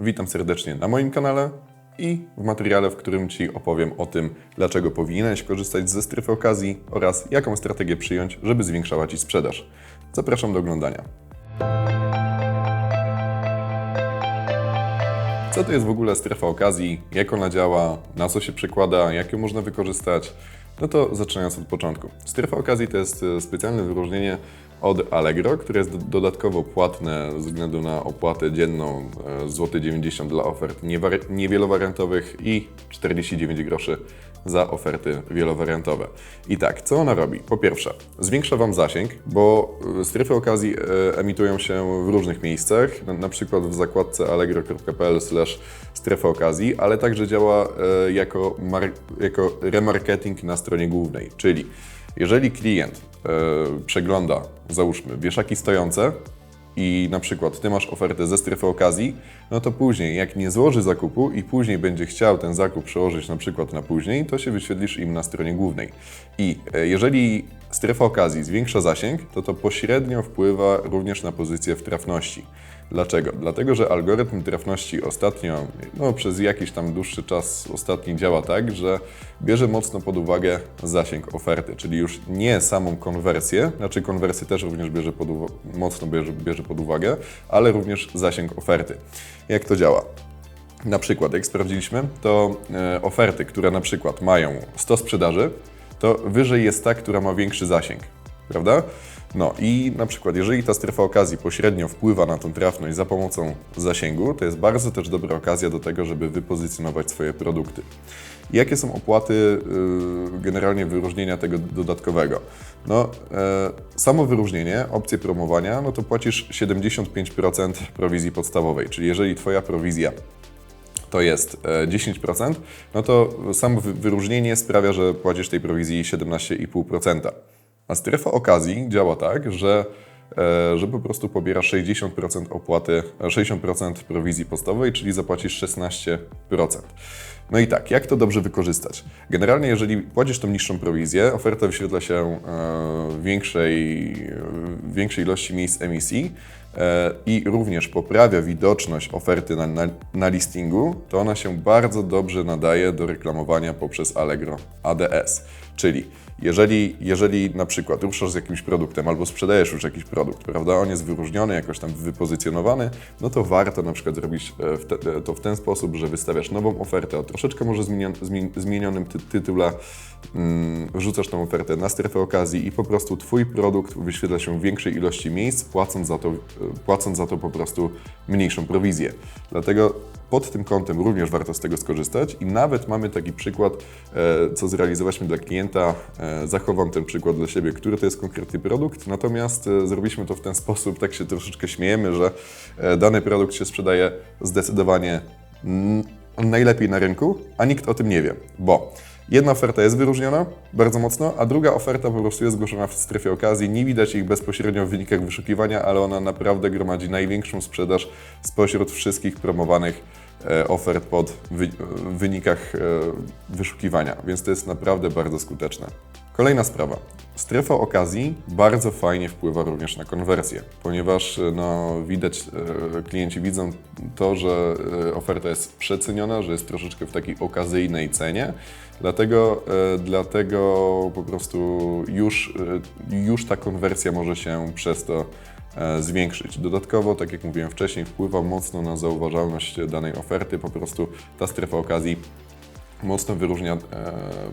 Witam serdecznie na moim kanale i w materiale, w którym Ci opowiem o tym, dlaczego powinieneś korzystać ze strefy okazji oraz jaką strategię przyjąć, żeby zwiększała Ci sprzedaż. Zapraszam do oglądania. Co to jest w ogóle strefa okazji, jak ona działa, na co się przekłada, jak ją można wykorzystać? No to zaczynając od początku. Strefa okazji to jest e, specjalne wyróżnienie od Allegro, które jest do- dodatkowo płatne ze względu na opłatę dzienną e, złoty 90 dla ofert niewielowariantowych i 49 groszy za oferty wielowariantowe. I tak, co ona robi? Po pierwsze, zwiększa Wam zasięg, bo e, strefy okazji e, emitują się w różnych miejscach, na, przykład w zakładce allegro.pl strefa okazji, ale także działa jako, jako remarketing na stronie głównej, czyli jeżeli klient e, przegląda, załóżmy, wieszaki stojące, i na przykład ty masz ofertę ze strefy okazji, no to później, jak nie złoży zakupu i później będzie chciał ten zakup przełożyć na przykład na później, to się wyświetlisz im na stronie głównej. I e, jeżeli strefa okazji zwiększa zasięg, to to pośrednio wpływa również na pozycję w trafności. Dlaczego? Dlatego, że algorytm trafności ostatnio, no przez jakiś tam dłuższy czas ostatni działa tak, że bierze mocno pod uwagę zasięg oferty, czyli już nie samą konwersję, znaczy konwersję też również bierze pod mocno bierze, bierze pod uwagę, ale również zasięg oferty. Jak to działa? Na przykład, jak sprawdziliśmy, to e, oferty, które na przykład mają 100 sprzedaży, to wyżej jest ta, która ma większy zasięg, prawda? No i na przykład, jeżeli ta strefa okazji pośrednio wpływa na tą trafność za pomocą zasięgu, to jest bardzo też dobra okazja do tego, żeby wypozycjonować swoje produkty. Jakie są opłaty y, generalnie wyróżnienia tego dodatkowego? No, e, samo wyróżnienie, opcje promowania, no to płacisz 75% prowizji podstawowej, czyli jeżeli Twoja prowizja to jest e, 10%, no to samo wy- wyróżnienie sprawia, że płacisz tej prowizji 17,5%. A strefa okazji działa tak, że, e, że po prostu pobiera 60% opłaty, e, 60% prowizji podstawowej, czyli zapłacisz 16%. No i tak, jak to dobrze wykorzystać? Generalnie, jeżeli płacisz tą niższą prowizję, oferta wyświetla się e, w większej, w większej ilości miejsc emisji e, i również poprawia widoczność oferty na, na, na listingu, to ona się bardzo dobrze nadaje do reklamowania poprzez Allegro ADS. Czyli jeżeli, jeżeli na przykład ruszasz z jakimś produktem albo sprzedajesz już jakiś produkt, prawda, on jest wyróżniony, jakoś tam wypozycjonowany, no to warto na przykład zrobić e, w te, to w ten sposób, że wystawiasz nową ofertę o troszeczkę może zmienion, zmien, zmienionym ty, tytule, mm, wrzucasz tą ofertę na strefę okazji i po prostu Twój produkt wyświetla się w większej ilości miejsc, płacąc za to, e, płacąc za to po prostu mniejszą prowizję. Dlatego pod tym kątem również warto z tego skorzystać. I nawet mamy taki przykład, e, co zrealizowaliśmy dla klienta. E, Zachowam ten przykład dla siebie, który to jest konkretny produkt, natomiast e, zrobiliśmy to w ten sposób, tak się troszeczkę śmiejemy, że dany produkt się sprzedaje zdecydowanie najlepiej na rynku, a nikt o tym nie wie, bo Jedna oferta jest wyróżniona bardzo mocno, a druga oferta po prostu jest zgłoszona w strefie okazji. Nie widać ich bezpośrednio w wynikach wyszukiwania, ale ona naprawdę gromadzi największą sprzedaż spośród wszystkich promowanych e, ofert pod w wynikach e, wyszukiwania, więc to jest naprawdę bardzo skuteczne. Kolejna sprawa. Strefa okazji bardzo fajnie wpływa również na konwersję, ponieważ e, no, widać, e, klienci widzą to, że e, oferta jest przeceniona, że jest troszeczkę w takiej okazyjnej cenie, dlatego, dlatego po prostu już, już ta konwersja może się przez to zwiększyć. Dodatkowo, tak jak mówiłem wcześniej, wpływa mocno na zauważalność danej oferty, po prostu ta strefa okazji mocno wyróżnia e,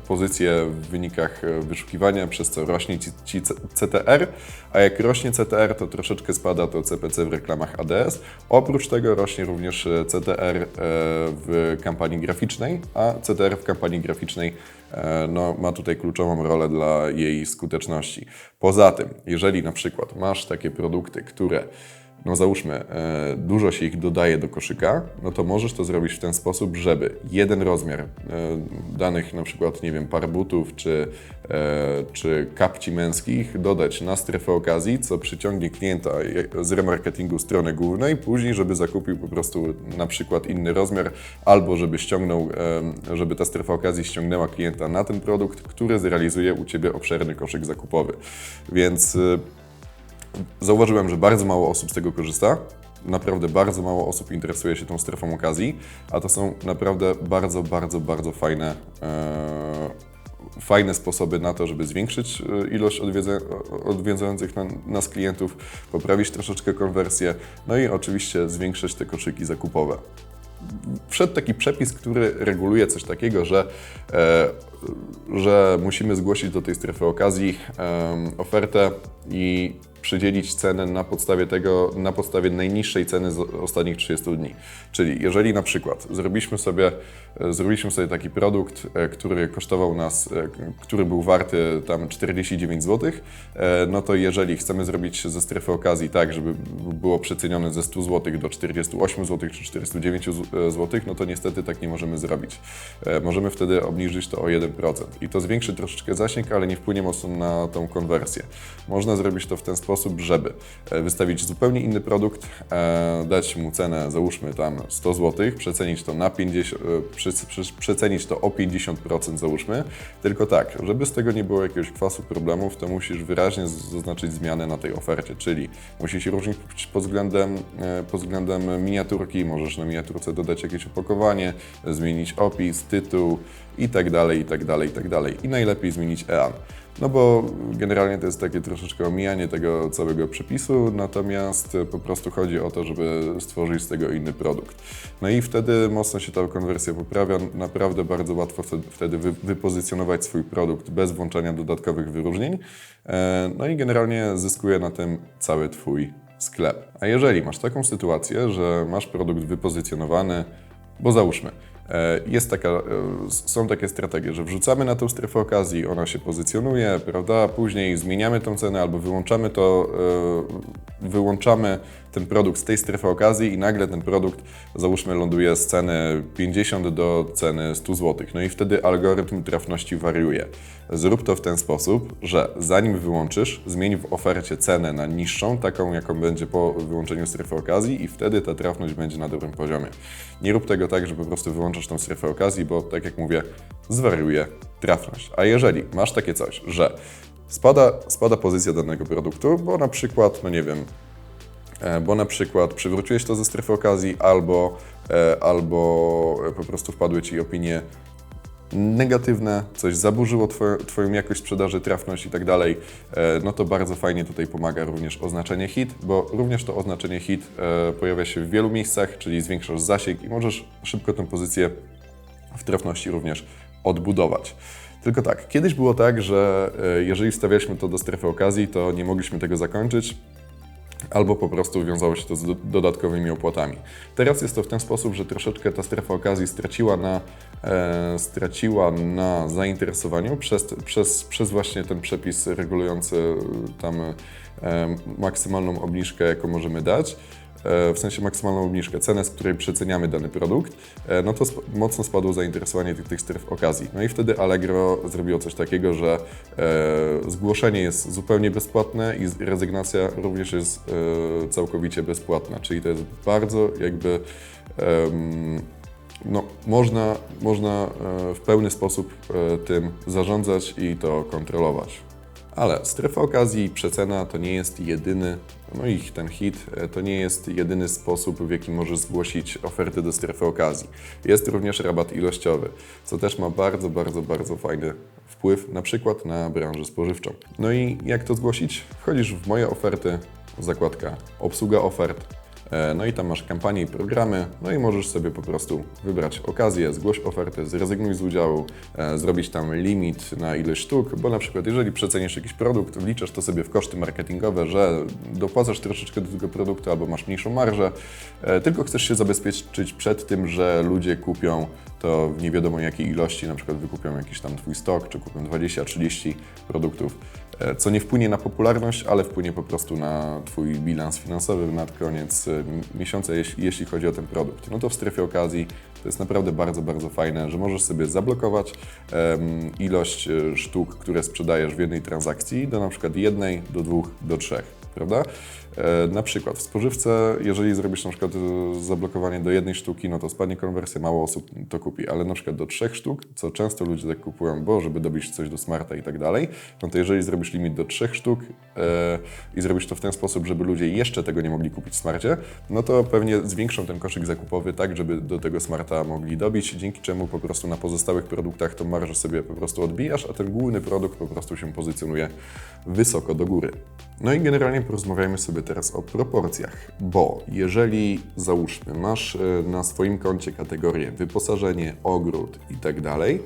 pozycję w wynikach e, wyszukiwania, przez co rośnie ci, ci CTR, a jak rośnie CTR, to troszeczkę spada to CPC w reklamach ADS. Oprócz tego rośnie również e, CTR w kampanii graficznej, a CTR w kampanii graficznej no, ma tutaj kluczową rolę dla jej skuteczności. Poza tym, jeżeli na przykład masz takie produkty, które no załóżmy, e, dużo się ich dodaje do koszyka, no to możesz to zrobić w ten sposób, żeby jeden rozmiar e, danych, na przykład, nie wiem, par butów czy, e, czy kapci męskich dodać na strefę okazji, co przyciągnie klienta z remarketingu strony głównej, później, żeby zakupił po prostu na przykład inny rozmiar, albo żeby ściągnął, żeby ta strefa okazji ściągnęła klienta na ten produkt, który zrealizuje u Ciebie obszerny koszyk zakupowy. Więc Zauważyłem, że bardzo mało osób z tego korzysta. Naprawdę bardzo mało osób interesuje się tą strefą okazji, a to są naprawdę bardzo, bardzo, bardzo fajne, e, fajne sposoby na to, żeby zwiększyć e, ilość odwiedza, odwiedzających na, nas klientów, poprawić troszeczkę konwersję, no i oczywiście zwiększyć te koszyki zakupowe. Wszedł taki przepis, który reguluje coś takiego, że, e, że musimy zgłosić do tej strefy okazji e, ofertę i przydzielić cenę na podstawie tego, na podstawie najniższej ceny z ostatnich 30 dni. Czyli jeżeli na przykład zrobiliśmy sobie, e, zrobiliśmy sobie taki produkt, e, który kosztował nas, e, który był warty tam 49 zł, no to jeżeli chcemy zrobić ze strefy okazji tak, żeby było przecenione ze 100 zł do 48 zł czy 49 zł, no to niestety tak nie możemy zrobić. Możemy wtedy obniżyć to o 1% i to zwiększy troszeczkę zasięg, ale nie wpłynie mocno na tą konwersję. Można zrobić to w ten sposób, żeby e, wystawić zupełnie inny produkt, e, dać mu cenę, załóżmy tam 100 zł, przecenić to na 50, e, przecenić to o 50% załóżmy, tylko tak, żeby z tego nie było jakiegoś kwasu problemów, to musisz wyraźnie zaznaczyć zmianę na tej ofercie, czyli musi się różnić pod względem, pod względem miniaturki, możesz na miniaturce dodać jakieś opakowanie, zmienić opis, tytuł i tak dalej, i tak dalej, i tak dalej. I najlepiej zmienić EAN. No bo generalnie to jest takie troszeczkę omijanie tego całego przepisu, natomiast po prostu chodzi o to, żeby stworzyć z tego inny produkt. No i wtedy mocno się ta konwersja poprawia, naprawdę bardzo łatwo wtedy- wtedy wy- wypozycjonować swój produkt bez włączania dodatkowych wyróżnień. E, No i generalnie zyskuje na tym cały Twój sklep. A jeżeli masz taką sytuację, że masz produkt wypozycjonowany, bo załóżmy, jest taka, e, są takie strategie, że wrzucamy na tą strefę okazji, ona się pozycjonuje, prawda? Później zmieniamy tą cenę albo wyłączamy to, e, wyłączamy ten produkt z tej strefy okazji i nagle ten produkt, załóżmy, ląduje z ceny 50 do ceny 100 zł. No i wtedy algorytm trafności wariuje. Zrób to w ten sposób, że zanim wyłączysz, zmień w ofercie cenę na niższą, taką jaką będzie po wyłączeniu strefy okazji i wtedy ta trafność będzie na dobrym poziomie. Nie rób tego tak, że po prostu wyłączasz tą strefę okazji, bo tak jak mówię, zwariuje trafność. A jeżeli masz takie coś, że spada, spada pozycja danego produktu, bo na przykład, no nie wiem, bo na przykład przywróciłeś to ze strefy okazji, albo, e, albo po prostu wpadły Ci opinie negatywne, coś zaburzyło twoją, twoją jakość sprzedaży, trafność i tak dalej, e, no to bardzo fajnie tutaj pomaga również oznaczenie hit, bo również to oznaczenie hit e, pojawia się w wielu miejscach, czyli zwiększasz zasięg i możesz szybko tę pozycję w trafności również odbudować. Tylko tak, kiedyś było tak, że e, jeżeli wstawialiśmy to do strefy okazji, to nie mogliśmy tego zakończyć, albo po prostu wiązało się to z do- dodatkowymi opłatami. Teraz jest to w ten sposób, że troszeczkę ta strefa okazji straciła na, e, straciła na zainteresowaniu przez, przez, przez właśnie ten przepis regulujący tam e, maksymalną obniżkę, jaką możemy dać. W sensie maksymalną obniżkę, cenę, z której przeceniamy dany produkt, e, no to sp- mocno spadło zainteresowanie tych, tych stref okazji. No i wtedy Allegro zrobiło coś takiego, że e, zgłoszenie jest zupełnie bezpłatne i rezygnacja również jest e, całkowicie bezpłatna, czyli to jest bardzo jakby no, można, można w pełny sposób tym zarządzać i to kontrolować. Ale strefa okazji i przecena to nie jest jedyny, no i ten hit e, to nie jest jedyny sposób, w jaki możesz zgłosić oferty do strefy okazji. Jest również rabat ilościowy, co też ma bardzo, bardzo, bardzo fajny wpływ na przykład na branżę spożywczą. No i jak to zgłosić? Wchodzisz w moje oferty, zakładka obsługa ofert, No i tam masz kampanie i programy, no i możesz sobie po prostu wybrać okazję, zgłoś ofertę, zrezygnuj z udziału, e, zrobić tam limit na ileś sztuk, bo na przykład jeżeli przecenisz jakiś produkt, wliczasz to sobie w koszty marketingowe, że dopłacasz troszeczkę do tego produktu albo masz mniejszą marżę, e, tylko chcesz się zabezpieczyć przed tym, że ludzie kupią to w nie wiadomo jakiej ilości, na przykład wykupią jakiś tam Twój stok, czy kupią 20-30 produktów, e, co nie wpłynie na popularność, ale wpłynie po prostu na Twój bilans finansowy na koniec e, miesiąca, jeśli, chodzi o ten produkt. No to w strefie okazji to jest naprawdę bardzo, bardzo fajne, że możesz sobie zablokować ilość e, sztuk, które sprzedajesz w jednej transakcji do na przykład jednej, do dwóch, do trzech, prawda? E, Na przykład w spożywce, jeżeli zrobisz na przykład e, zablokowanie do jednej sztuki, no to spadnie konwersja, mało osób to kupi, ale na przykład do trzech sztuk, co często ludzie tak kupują, bo żeby dobić coś do smarta i tak dalej, no to jeżeli zrobisz limit do trzech sztuk e, i zrobisz to w ten sposób, żeby ludzie jeszcze tego nie mogli kupić w smarcie, no to pewnie zwiększą ten koszyk zakupowy tak, żeby do tego smarta mogli dobić, dzięki czemu po prostu na pozostałych produktach tą marżę sobie po prostu odbijasz, a ten główny produkt po prostu się pozycjonuje wysoko do góry. No i generalnie porozmawiajmy sobie teraz o proporcjach, bo jeżeli załóżmy masz e, na swoim koncie kategorię wyposażenie, ogród i tak dalej,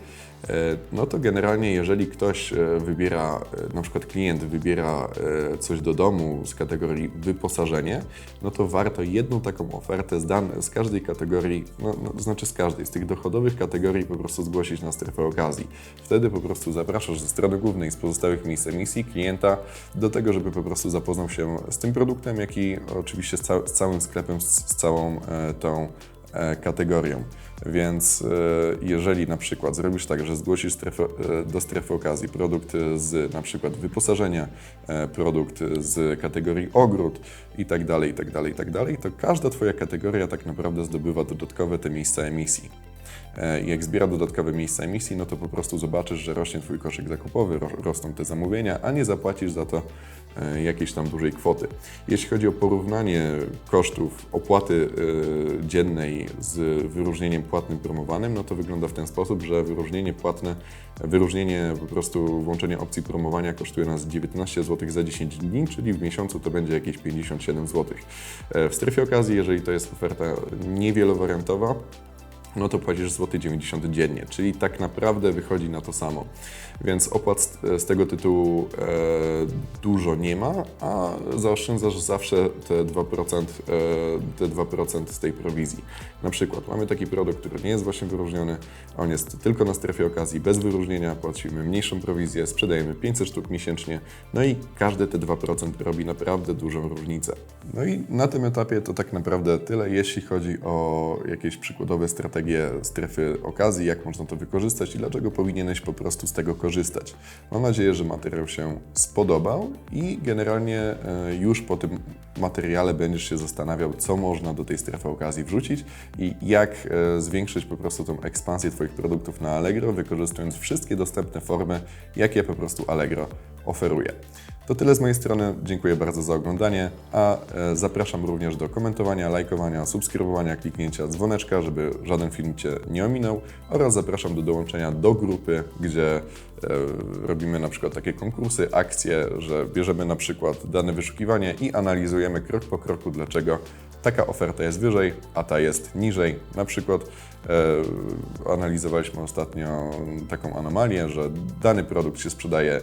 no to generalnie jeżeli ktoś e, wybiera, e, na przykład klient wybiera e, coś do domu z kategorii wyposażenie, no to warto jedną taką ofertę z, dan- z każdej kategorii, no, no, to znaczy z każdej, z tych dochodowych kategorii po prostu zgłosić na strefę okazji. Wtedy po prostu zapraszasz ze strony głównej, z pozostałych miejsc emisji klienta do tego, żeby po prostu zapoznał się z tym produktem, jak i oczywiście z, ca- z całym sklepem, z, z całą e, tą e, kategorią. Więc e, jeżeli na przykład zrobisz tak, że zgłosisz strefę, e, do strefy okazji produkt z na przykład wyposażenia, e, produkt z kategorii ogród i tak dalej, i tak dalej, i tak dalej, to każda Twoja kategoria tak naprawdę zdobywa dodatkowe te miejsca emisji. E, jak zbiera dodatkowe miejsca emisji, no to po prostu zobaczysz, że rośnie Twój koszyk zakupowy, ro- rosną te zamówienia, a nie zapłacisz za to e, jakiejś tam dużej kwoty. Jeśli chodzi o porównanie kosztów opłaty e, dziennej z wyróżnieniem płatnym promowanym, no to wygląda w ten sposób, że wyróżnienie płatne, wyróżnienie po prostu włączenie opcji promowania kosztuje nas 19 zł za 10 dni, czyli w miesiącu to będzie jakieś 57 zł. W strefie okazji, jeżeli to jest oferta niewielowariantowa, no to płacisz złoty 90 dziennie, czyli tak naprawdę wychodzi na to samo. Więc opłat z, tego tytułu e, dużo nie ma, a zaoszczędzasz zawsze te 2%, e, te 2% z tej prowizji. Na przykład mamy taki produkt, który nie jest właśnie wyróżniony, on jest tylko na strefie okazji, bez wyróżnienia, płacimy mniejszą prowizję, sprzedajemy 500 sztuk miesięcznie, no i każde te 2% robi naprawdę dużą różnicę. No i na tym etapie to tak naprawdę tyle, jeśli chodzi o jakieś przykładowe strategie strefy okazji, jak można to wykorzystać i dlaczego powinieneś po prostu z tego korzystać. Mam nadzieję, że materiał się spodobał i generalnie e, już po tym materiale będziesz się zastanawiał, co można do tej strefy okazji wrzucić i jak e, zwiększyć po prostu tą ekspansję Twoich produktów na Allegro, wykorzystując wszystkie dostępne formy, jakie po prostu Allegro oferuje. To tyle z mojej strony. Dziękuję bardzo za oglądanie, a e, zapraszam również do komentowania, lajkowania, subskrybowania, kliknięcia dzwoneczka, żeby żaden film Cię nie ominął oraz zapraszam do dołączenia do grupy, gdzie e, robimy na przykład takie konkursy, akcje, że bierzemy na przykład dane wyszukiwanie i analizujemy krok po kroku, dlaczego taka oferta jest wyżej, a ta jest niżej. Na przykład e, analizowaliśmy ostatnio taką anomalię, że dany produkt się sprzedaje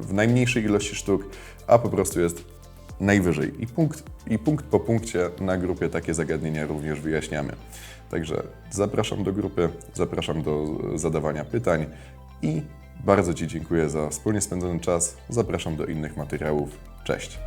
w najmniejszej ilości sztuk, a po prostu jest najwyżej. I punkt, I punkt po punkcie na grupie takie zagadnienia również wyjaśniamy. Także zapraszam do grupy, zapraszam do zadawania pytań i bardzo Ci dziękuję za wspólnie spędzony czas. Zapraszam do innych materiałów. Cześć!